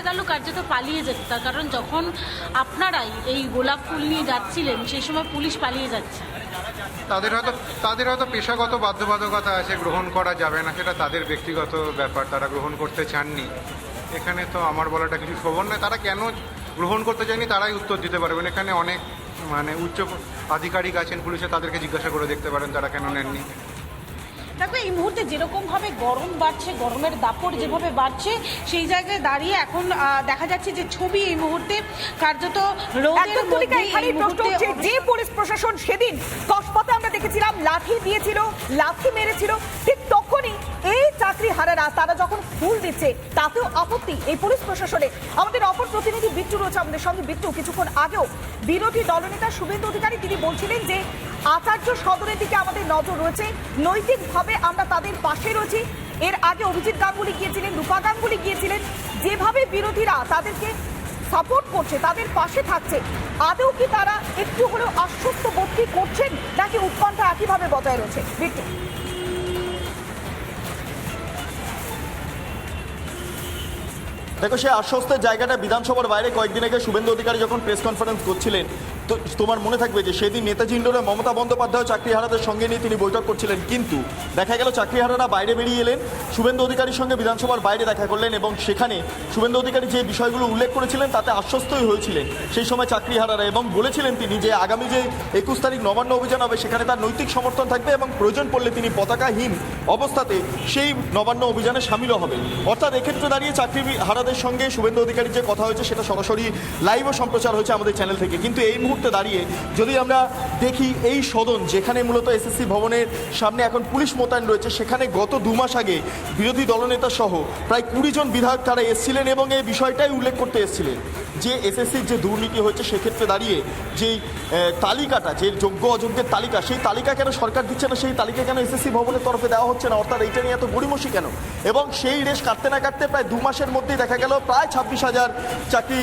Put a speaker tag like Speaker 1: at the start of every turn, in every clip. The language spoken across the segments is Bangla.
Speaker 1: দেখা গেল কার্যত পালিয়ে যেতে তার কারণ যখন আপনারাই এই গোলাপ ফুল নিয়ে যাচ্ছিলেন, সেই সময় পুলিশ পালিয়ে যাচ্ছে।
Speaker 2: তাদের হয়তো তাদের হয়তো পেশাগত বাধ্যবাধকতা আছে, গ্রহণ করা যাবে না, সেটা তাদের ব্যক্তিগত ব্যাপার, তারা গ্রহণ করতে চাননি। এখানে তো আমার বলাটা কিছু খবর নয়, তারা কেন গ্রহণ করতে চায়নি তারাই উত্তর দিতে পারবেন এখানে অনেক মানে উচ্চ আধিকারিক আছেন পুলিশে, তাদেরকে জিজ্ঞাসা করে দেখতে পারেন তারা কেন নেননি।
Speaker 1: দেখো এই মুহূর্তে যেরকম ভাবে গরম বাড়ছে গরমের দাপট যেভাবে বাড়ছে সেই জায়গায় দাঁড়িয়ে এখন দেখা যাচ্ছে যে ছবি এই মুহূর্তে কার্যত
Speaker 3: যে পুলিশ প্রশাসন সেদিন কসবাতে আমরা দেখেছিলাম লাঠি দিয়েছিল লাঠি মেরেছিল ঠিক তখনই এই চাকরি হারারা তারা যখন ফুল দিচ্ছে তাতেও আপত্তি এই পুলিশ প্রশাসনে। আমাদের অপর প্রতিনিধি বিট্টু রয়েছে আমাদের সঙ্গে। বিট্টু কিছুক্ষণ আগেও বিরোধী দলনেতা শুভেন্দু অধিকারী, তিনি বলছিলেন যে আচার্য সদরের দিকে আমাদের নজর রয়েছে। নৈতিকভাবে আমরা তাদের পাশে রয়েছি। এর আগে অভিজিৎ গাঙ্গুলি গিয়েছিলেন, রূপা গাঙ্গুলি গিয়েছিলেন। যেভাবে বিরোধীরা তাদেরকে সাপোর্ট করছে, তাদের পাশে থাকছে, আদৌ কি তারা একটু হলেও আশ্বস্ত বোধ করছেন, নাকি উৎকণ্ঠা একইভাবে বজায় রয়েছে? বিট্টু।
Speaker 4: দেখো সে আশ্বস্তের জায়গাটা বিধানসভার বাইরে কয়েকদিন আগে শুভেন্দু অধিকারী যখন প্রেস কনফারেন্স করছিলেন তো তোমার মনে থাকবে যে সেদিন নেতাজি ইন্ডোরে মমতা বন্দ্যোপাধ্যায় চাকরিহারাদের সঙ্গে নিয়ে তিনি বৈঠক করছিলেন, কিন্তু দেখা গেল চাকরিহারারা বাইরে বেরিয়ে এলেন, শুভেন্দু অধিকারীর সঙ্গে বিধানসভার বাইরে দেখা করলেন এবং সেখানে শুভেন্দু অধিকারী যে বিষয়গুলো উল্লেখ করেছিলেন তাতে আশ্বস্তই হয়েছিলেন। সেই সময় চাকরিহারারা এবং বলেছিলেন তিনি যে আগামী যে একুশ তারিখ নবান্ন অভিযান হবে, সেখানে তার নৈতিক সমর্থন থাকবে এবং প্রয়োজন পড়লে তিনি পতাকাহীন অবস্থাতে সেই নবান্ন অভিযানে সামিলও হবেন। অর্থাৎ এক্ষেত্রে দাঁড়িয়ে চাকরি হারাদের সঙ্গে শুভেন্দু অধিকারীর যে কথা হয়েছে, সেটা সরাসরি লাইভও সম্প্রচার হয়েছে আমাদের চ্যানেল থেকে। কিন্তু এই মুহূর্তে দাঁড়িয়ে যদি আমরা দেখি এই সদন যেখানে মূলত এসএসসি ভবনের সামনে এখন পুলিশ মোতায়েন রয়েছে, সেখানে গত দু মাস আগে বিরোধী দলনেতা সহ প্রায় কুড়ি জন বিধায়ক তারা এসেছিলেন এবং এই বিষয়টাই উল্লেখ করতে এসেছিলেন। যে এসএসসির যে দুর্নীতি হয়েছে সেক্ষেত্রে দাঁড়িয়ে যেই তালিকাটা, যে যোগ্য অযোগ্যের তালিকা, সেই তালিকা কেন সরকার দিচ্ছে না, সেই তালিকা কেন এসএসসি ভবনের তরফে দেওয়া হচ্ছে না? অর্থাৎ এইটা নিয়ে এত গড়িমসি কেন? এবং সেই রেশ কাটতে না কাটতে প্রায় দু মাসের মধ্যেই দেখা গেল প্রায় ছাব্বিশ হাজার চাকরি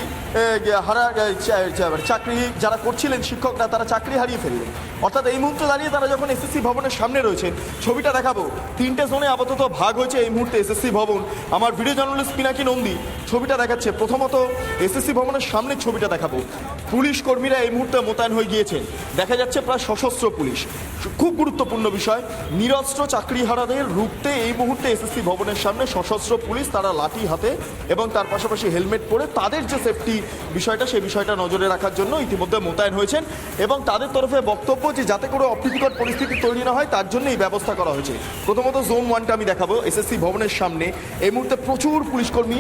Speaker 4: হারা চা- চাকরি যারা করছিলেন শিক্ষকরা, তারা চাকরি হারিয়ে ফেললেন। অর্থাৎ এই মুহূর্তে দাঁড়িয়ে তারা যখন এসএসসি ভবনের সামনে রয়েছেন ছবিটা দেখাবো। তিনটে জোনে আপাতত ভাগ হয়েছে এই মুহূর্তে এসএসসি ভবন। আমার ভিডিও জার্নালিস্ট পিনাকি নন্দী ছবিটা দেখাচ্ছে। প্রথমত এসএসসি ভবনের সামনে ছবিটা দেখাবো। পুলিশ কর্মীরা এই মুহূর্তে মোতায়েন হয়ে গিয়েছেন দেখা যাচ্ছে প্রায় সশস্ত্র পুলিশ। খুব গুরুত্বপূর্ণ বিষয়, নিরস্ত্র চাকরিহারাদের রুখতে এই মুহূর্তে এসএসসি ভবনের সামনে সশস্ত্র পুলিশ, তারা লাঠি হাতে এবং তার পাশাপাশি হেলমেট পরে তাদের যে সেফটি বিষয়টা সেই বিষয়টা নজরে রাখার জন্য ইতিমধ্যে মোতায়েন হয়েছেন এবং তাদের তরফে বক্তব্য যে যাতে করে অপ্রীতিকর পরিস্থিতি তৈরি না হয়, তার জন্য এই ব্যবস্থা করা হয়েছে। প্রথমত জোন ওয়ানটা আমি দেখাবো। এসএসসি ভবনের সামনে এই মুহূর্তে প্রচুর পুলিশকর্মী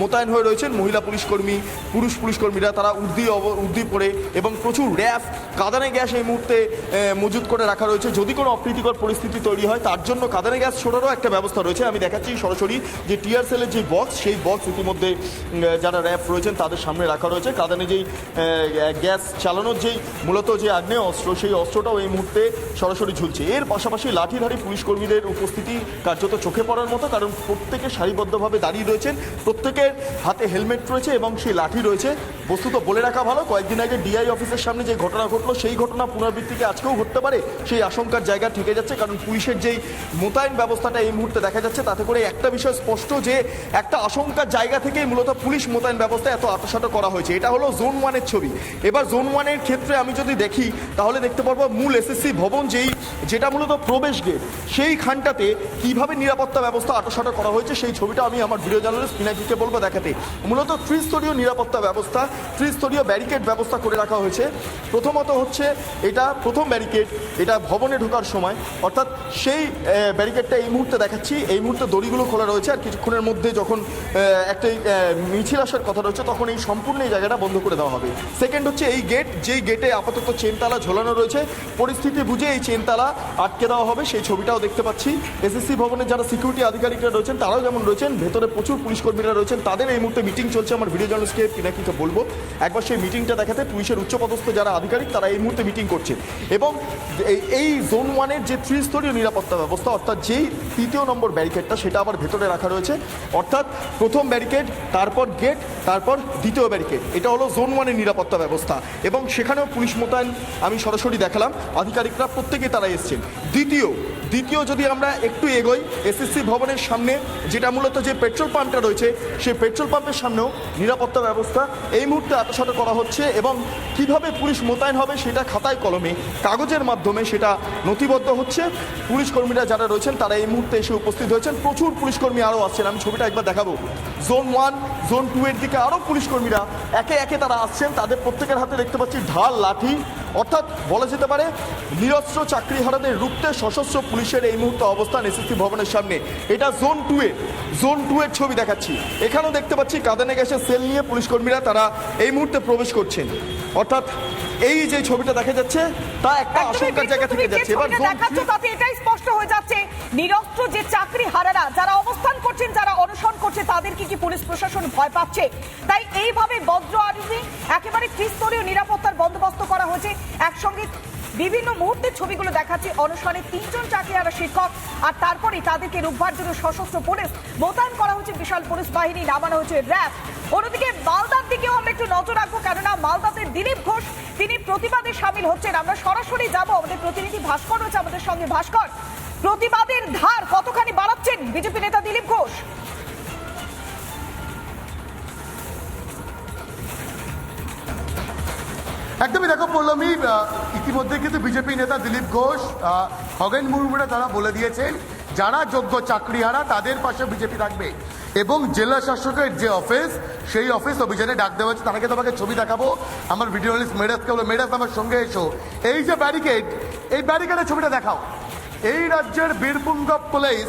Speaker 4: মোতায়েন হয়ে রয়েছেন। মহিলা পুলিশকর্মী পুরুষ পুলিশকর্মীরা তারা উর্দি অব- উর্দি পরে এবং প্রচুর র্যাফ, কাদানে গ্যাস এই মুহূর্তে মজুত করে রাখা রয়েছে। যদি কোনো অপ্রীতিকর পরিস্থিতি তৈরি হয়, তার জন্য কাদানে গ্যাস ছোড়ারও একটা ব্যবস্থা রয়েছে। আমি দেখাচ্ছি সরাসরি যে টিআর সেলের যে বক্স, সেই বক্স ইতিমধ্যে যারা র্যাফ রয়েছেন, তাদের সামনে রাখা রয়েছে। কাদানে যেই গ্যাস চালানোর যেই মূলত যে আগ্নেয় অস্ত্র, সেই অস্ত্রটাও এই মুহূর্তে সরাসরি ঝুলছে। এর পাশাপাশি লাঠিধারী পুলিশ কর্মীদের উপস্থিতি কার্যত চোখে পড়ার মতো, কারণ প্রত্যেকে সারিবদ্ধভাবে দাঁড়িয়ে রয়েছেন। প্রত্যেকের হাতে হেলমেট রয়েছে এবং সেই লাঠি রয়েছে। বস্তুত বলে রাখা ভালো কয়েকদিন আগে ডিআই অফিসের সামনে যে ঘটনা ঘটলো, সেই ঘটনা পুনরাবৃত্তিকে আজকেও ঘটতে পারে, সেই আশঙ্কার জায়গা থেকে যাচ্ছে। কারণ পুলিশের যেই মোতায়েন ব্যবস্থাটা এই মুহূর্তে দেখা যাচ্ছে, তাতে করে একটা বিষয় স্পষ্ট যে, একটা আশঙ্কার জায়গা থেকেই মূলত পুলিশ মোতায়েন ব্যবস্থা এত আতসাটো করা হয়েছে। এটা হলো জোন ওয়ানের ছবি। এবার জোন ওয়ানের ক্ষেত্রে আমি যদি দেখি, তাহলে দেখতে পারব মূল এসএসসি ভবন যেই, যেটা মূলত প্রবেশ গেট সেই খানটাতে কীভাবে নিরাপত্তা ব্যবস্থা আটোসাটো করা হয়েছে, সেই ছবিটা আমি আমার ভিডিও জার্নালিস্ট পিনাকিকে বলব দেখাতে। মূলত ত্রিস্তরীয় নিরাপত্তা ব্যবস্থা, ত্রিস্তরীয় ব্যারিকেড ব্যবস্থা করে রাখা হয়েছে। প্রথমত হচ্ছে এটা প্রথম ব্যারিকেড, এটা ভবনে ঢোকার সময়। অর্থাৎ সেই ব্যারিকেডটা এই মুহূর্তে দেখাচ্ছি। এই মুহূর্তে দড়িগুলো খোলা রয়েছে আর কিছুক্ষণের মধ্যে যখন একটা মিছিল আসার কথা রয়েছে, তখন এই সম্পূর্ণ এই জায়গাটা বন্ধ করে দেওয়া হবে। সেকেন্ড হচ্ছে এই গেট, যেই গেটে আপাতত চেনতালা ঝোলানো রয়েছে, পরিস্থিতি বুঝে এই চেনতালা আটকে দেওয়া হবে। সেই ছবিটাও দেখতে পাচ্ছি। এসএসসি ভবনের যারা সিকিউরিটি আধিকারিকরা রয়েছেন, তারাও যেমন রয়েছেন, ভেতরে প্রচুর পুলিশ কর্মীরা রয়েছেন, তাদের এই মুহূর্তে মিটিং চলছে। আমার ভিডিও জার্নালিস্টকে পিনাকিকে বলব। একবার সেই মিটিংটা দেখাতে পুলিশের উচ্চপদস্থ যারা আধিকারিক, তারা এই মুহূর্তে মিটিং করছে এবং এই জোন ওয়ানের যে ত্রিস্তরীয় নিরাপত্তা ব্যবস্থা, অর্থাৎ যেই তৃতীয় নম্বর ব্যারিকেডটা সেটা আবার ভেতরে রাখা রয়েছে। অর্থাৎ প্রথম ব্যারিকেড তারপর গেট তারপর দ্বিতীয় ব্যারিকেড এটা হলো জোন ওয়ানের নিরাপত্তা ব্যবস্থা। এবং সেখানেও পুলিশ মোতায়েন আমি সরাসরি দেখালাম। আধিকারিকরা প্রত্যেকে তারা এসছেন। দ্বিতীয় দ্বিতীয় যদি আমরা একটু এগোই এসএসসি ভবনের সামনে, যেটা মূলত যে পেট্রোল পাম্পটা রয়েছে, সেই পেট্রোল পাম্পের সামনেও নিরাপত্তা ব্যবস্থা। এই মুহূর্তে আতসাত করা হচ্ছে এবং কীভাবে পুলিশ মোতায়েন হবে সেটা খাতায় কলমে, কাগজের মাধ্যমে সেটা নথিবদ্ধ হচ্ছে। পুলিশ কর্মীরা যারা রয়েছেন, তারা এই মুহূর্তে এসে উপস্থিত হয়েছেন। প্রচুর পুলিশ কর্মী আরও আসছেন, আমি ছবিটা একবার দেখাবো। জোন ওয়ান জোন টু এর দিকে আরও পুলিশ কর্মীরা একে একে তারা আসছেন। তাদের প্রত্যেকের হাতে দেখতে পাচ্ছি ঢাল, লাঠি অর্থাৎ বলা যেতে পারে নিরস্ত্র চাকরি হারাদের রুখতে সশস্ত্র পুলিশের এই মুহূর্তে অবস্থান এসএসসি ভবনের সামনে। এটা জোন টু এ জোন টু এর ছবি দেখাচ্ছি। এখানেও দেখতে পাচ্ছি কাদানে গ্যাসের সেল নিয়ে পুলিশ কর্মীরা তারা এই মুহূর্তে প্রবেশ করছেন। অর্থাৎ এই যে ছবিটা দেখা যাচ্ছে তা একটা আশঙ্কার জায়গা থেকে যাচ্ছে। এবার জোন
Speaker 3: জোন স্পষ্ট হয়ে যাচ্ছে। নিরস্ত্র যে চাকরি হারারা, যারা অবস্থান করছেন, যারা অনশন করছে তাদেরকে কি পুলিশ প্রশাসন ভয় পাচ্ছে? তাই এইভাবে বজ্র আরুষে একেবারে ত্রিস্তরীয় নিরাপত্তার বন্দোবস্ত করা হয়েছে। একসঙ্গে বিভিন্ন মুহূর্তের ছবিগুলো দেখাচ্ছে। অনুসরণে তিনজন চাকরিহারা শিক্ষক, আর তারপরে তাদেরকে রোববার জন্য সশস্ত্র পুলিশ মোতায়েন করা হয়েছে বিশাল পুলিশ বাহিনী, নামানো হয়েছে র্যাব। অন্যদিকে মালদার দিকেও আমরা একটু নজর রাখব, কেননা মালদাতে দিলীপ ঘোষ, তিনি প্রতিবাদে সামিল হচ্ছেন। আমরা সরাসরি যাব আমাদের প্রতিনিধি ভাস্কর রয়েছে আমাদের সঙ্গে। ভাস্কর, প্রতিবাদের ধার কতখানি বাড়াচ্ছেন বিজেপি নেতা দিলীপ ঘোষ?
Speaker 5: একদমই দেখো পল্লমী ইতিমধ্যে কিন্তু বিজেপি নেতা দিলীপ ঘোষ আহ, খগেন মুর্মুরা তারা বলে দিয়েছেন যারা যোগ্য চাকরিহারা তাদের পাশে বিজেপি থাকবে। এবং জেলা শাসকের যে অফিস সেই অফিস অভিযানে ডাক দেওয়া হচ্ছে তাকে তোমাকে ছবি দেখাবো। আমার ভিডিও লিস্ট মেডাসকে বলো মেডাস আমার সঙ্গে এসো। এই যে ব্যারিকেড এই ব্যারিকেডের ছবিটা দেখাও। এই রাজ্যের বীরপুঙ্গ পুলিশ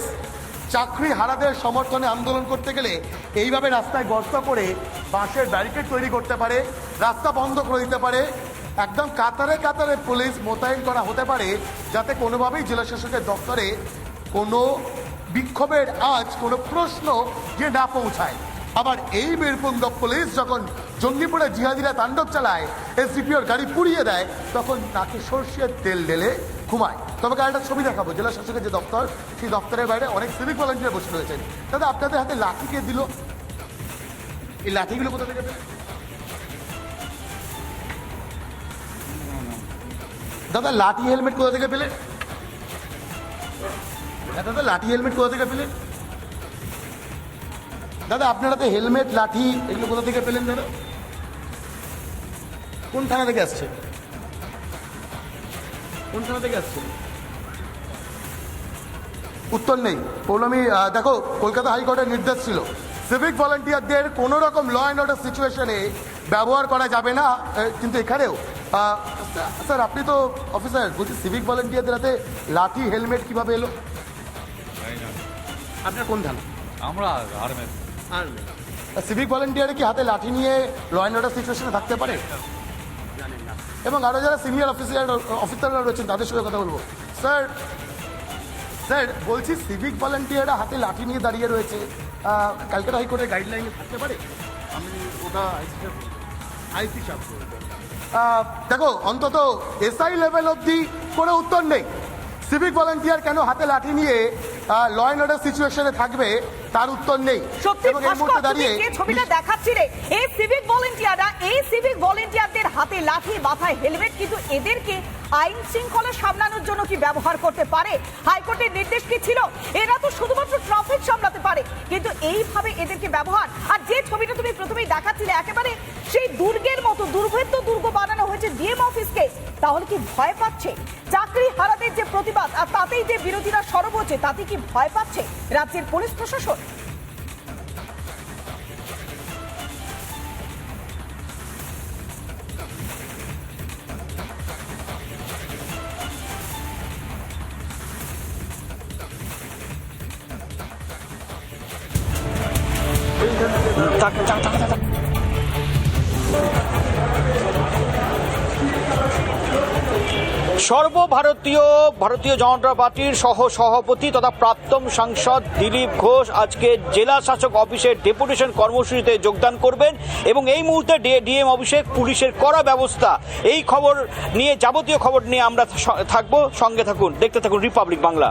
Speaker 5: চাকরি হারাদের সমর্থনে আন্দোলন করতে গেলে এইভাবে রাস্তায় গর্ত করে বাঁশের ব্যারিকেড তৈরি করতে পারে। রাস্তা বন্ধ করে দিতে পারে। একদম কাতারে কাতারে পুলিশ মোতায়েন করা হতে পারে, যাতে কোনোভাবেই জেলা শাসকের দপ্তরে কোনো বিক্ষোভের আজ কোনো প্রশ্ন যে না পৌঁছায়। আবার এই বীরপুঙ্গ পুলিশ যখন জঙ্গিপুরে জিহাদিরা তাণ্ডব চালায় এসডিপিওর গাড়ি পুড়িয়ে দেয়, তখন নাকি সর্ষের তেল ঢেলে ঘুমায়। তোমাকে একটা ছবি দেখাবো, জেলা শাসকের যে দপ্তর, সেই দপ্তরের বাইরে অনেক সিভিক ভলান্টিয়ার বসে রয়েছেন। দাদা, আপনাদের হাতে লাঠি কে দিল? এই লাঠিগুলো কোথা থেকে দাদা লাঠি হেলমেট কোথা থেকে পেলেন হ্যাঁ, দাদা লাঠি হেলমেট কোথা থেকে পেলেন দাদা আপনারা তো হেলমেট লাঠি এগুলো কোথা থেকে পেলেন দাদা? কোন থানা থেকে আসছে? কোন থানা থেকে আসছে? উত্তর নেই। পৌলমী দেখো কলকাতা হাইকোর্টের নির্দেশ ছিল। সিভিক ভলান্টিয়ারদের কোনো রকম ল অ্যান্ড অর্ডার সিচুয়েশনে ব্যবহার করা যাবে না কিন্তু এখানেও স্যার আপনি তো অফিসার বলছি সিভিক ভলান্টিয়ারদের হাতে লাঠি হেলমেট কীভাবে এলো? আপনার কোন থানা?
Speaker 6: আমরা আর্মের
Speaker 5: সিভিক ভলেন্টিয়ারে কি হাতে লাঠি নিয়ে ল অ্যান্ড অর্ডার সিচুয়েশনে থাকতে পারে? এবং আরও যারা সিনিয়র অফিসার অফিসাররা রয়েছেন তাদের সঙ্গে কথা বলব। স্যার স্যার বলছি সিভিক ভলেন্টিয়াররা হাতে লাঠি নিয়ে দাঁড়িয়ে রয়েছে। ক্যালকাটা হাইকোর্টের গাইডলাইনে থাকতে পারে? আমি ওটা আইসি সাহেব দেখো অন্তত এসআই লেভেল অবধি কোনো উত্তর নেই। সিভিক ভলেন্টিয়ার কেন হাতে লাঠি নিয়ে ল অ্যান্ড অর্ডার সিচুয়েশনে থাকবে তার উত্তর নেই।
Speaker 3: সত্যি ভাস্কর
Speaker 5: মুহূর্তে দাঁড়িয়ে
Speaker 3: যে ছবিটা দেখাচ্ছিলে? এই সিভিক ভলেন্টিয়াররা এই সিভিক ভলেন্টিয়ারদের হাতে লাঠি মাথায় হেলমেট কিন্তু এদেরকে আইন শৃঙ্খলা সামলানোর জন্য কি ব্যবহার করতে পারে? হাইকোর্টের নির্দেশ কি ছিল? এরা তো শুধুমাত্র ট্রাফিক সামলাতে পারে। কিন্তু এইভাবে এদেরকে ব্যবহার আর যে ছবিটা তুমি প্রথমেই দেখাচ্ছিলে একেবারে সেই দুর্গের মতো, দুর্ভেদ্য দুর্গ বানানো হয়েছে ডিএম অফিসকে তাহলে কি ভয় পাচ্ছে? চাকরি হারাদের যে প্রতিবাদ আর তাতেই যে বিরোধীরা সরব হচ্ছে, তাতে কি ভয় পাচ্ছে রাজ্যের পুলিশ প্রশাসন?
Speaker 7: সর্বভারতীয়, ভারতীয় জনতা পার্টির সহ সভাপতি তথা প্রাক্তন সাংসদ দিলীপ ঘোষ আজকে জেলা শাসক অফিসের ডেপুটেশন কর্মসূচিতে যোগদান করবেন এবং এই মুহূর্তে ডিএম অফিসে পুলিশের কড়া ব্যবস্থা। এই খবর নিয়ে, যাবতীয় খবর নিয়ে আমরা থাকব। সঙ্গে থাকুন। দেখতে থাকুন রিপাবলিক বাংলা।